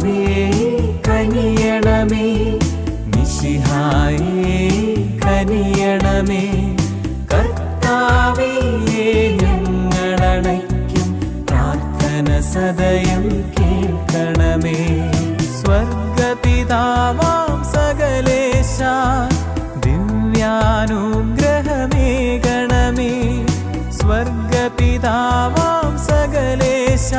കർത്താവേ കനിയണമേ. മിശിഹായേ കനിയണമേ. കർത്താവേ ഞങ്ങളണയ്ക്കും പ്രാർത്ഥന സദയം കേൾക്കണമേ. സ്വർഗപിതാവാം സകലേശ ദിവ്യാനുഗ്രഹമേകണമേ. സ്വർഗപിതാവാം സകലേശ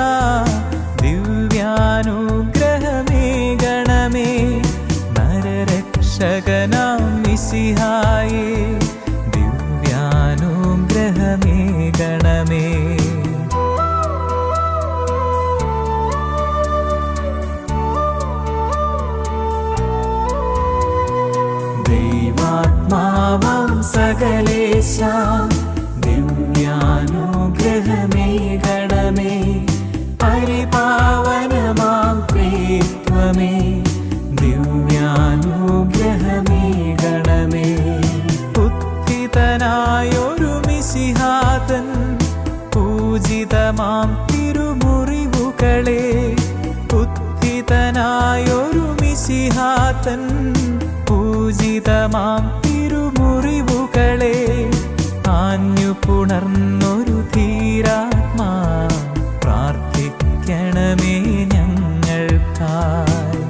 സകലേശ ദിവ്യാനുഗ്രഹമേ ഗണമേ പരിപാവനമാം പ്രീത്വമേ. ദിവ്യാനുഗ്രഹമേ തിരുമുറിവുകളെ. ഉത്ഥിതനായൊരു മിശിഹാതൻ പൂജിതമാം തിരുമുറിവുകളെ ആഞ്ഞു പുണർന്നൊരു ധീരാത്മാ. പ്രാർത്ഥിക്കണമേ ഞങ്ങൾക്കായി.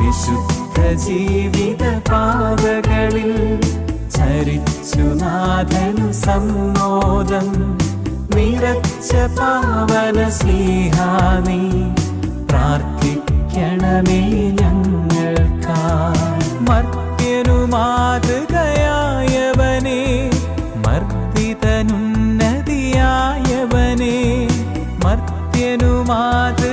വിശുദ്ധ ജീവിത പാതകളിൽ ചരിച്ചു നാഥനു സമ്മോദം. നിറച്ച പാവന സ്നേഹാനി പ്രാർത്ഥിക്കണമേ ഞങ്ങൾക്കായി മർത്യനു മാതൃകയായവനെ മർദ്ദിതനുന്നതിയായവനെ മർത്യനു മാതൃകയായവനെ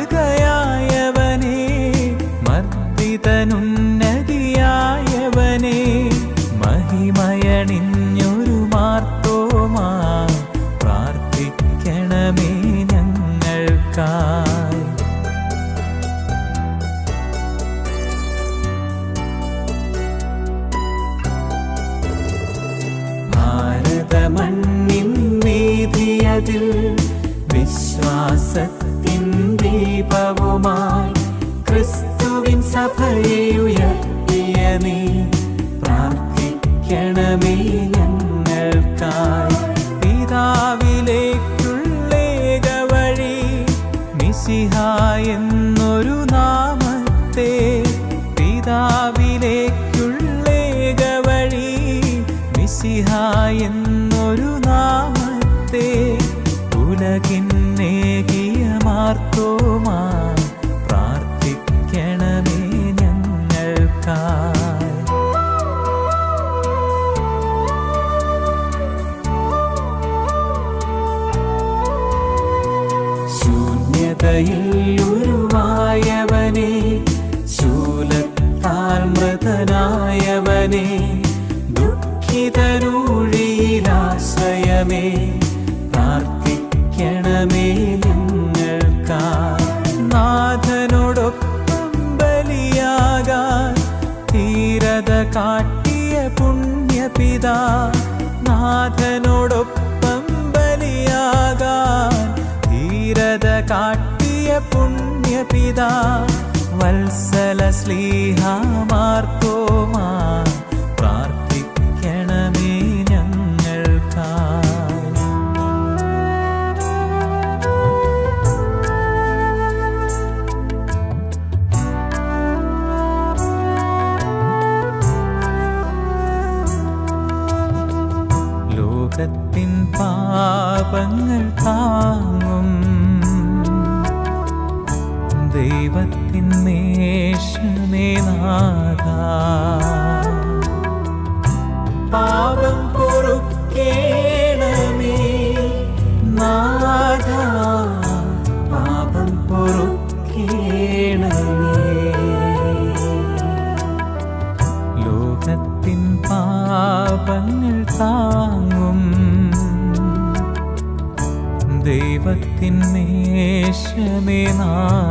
വിശ്വാസത്തിൻ ദീപവുമായി ക്രിസ്തുവിൻ സഭയെ ഉയർത്തിയ നീ പ്രാർത്ഥിക്കണമേ ഞങ്ങൾക്കായി. ഉലകിന്നേകിയ മാർത്തോമാ പ്രാർത്ഥിക്കണമേ ഞങ്ങൾക്കായി. ശൂന്യതയിൽ ഉരുവായവനെ ശൂലത്താൽ മൃതനായവനെ ദുഃഖിതരൂഴിയിലാശ്രയമേ നാഥനോടൊപ്പം ബലിയാകാൻ ധീരത കാട്ടിയ പുണ്യപിതാ വത്സല പ്രാർത്ഥിക്കണമേ ദൈവത്തിൻ മേഷമേ നാഥ. പാപം പൊറുക്കേണമേ നാഥ. പാപം പൊറുക്കേണമേ. ലോകത്തിൻ പാപങ്ങൾ താങ്ങും ദൈവത്തിൻ മേഷമേ നാഥ.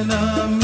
selam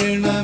you're not.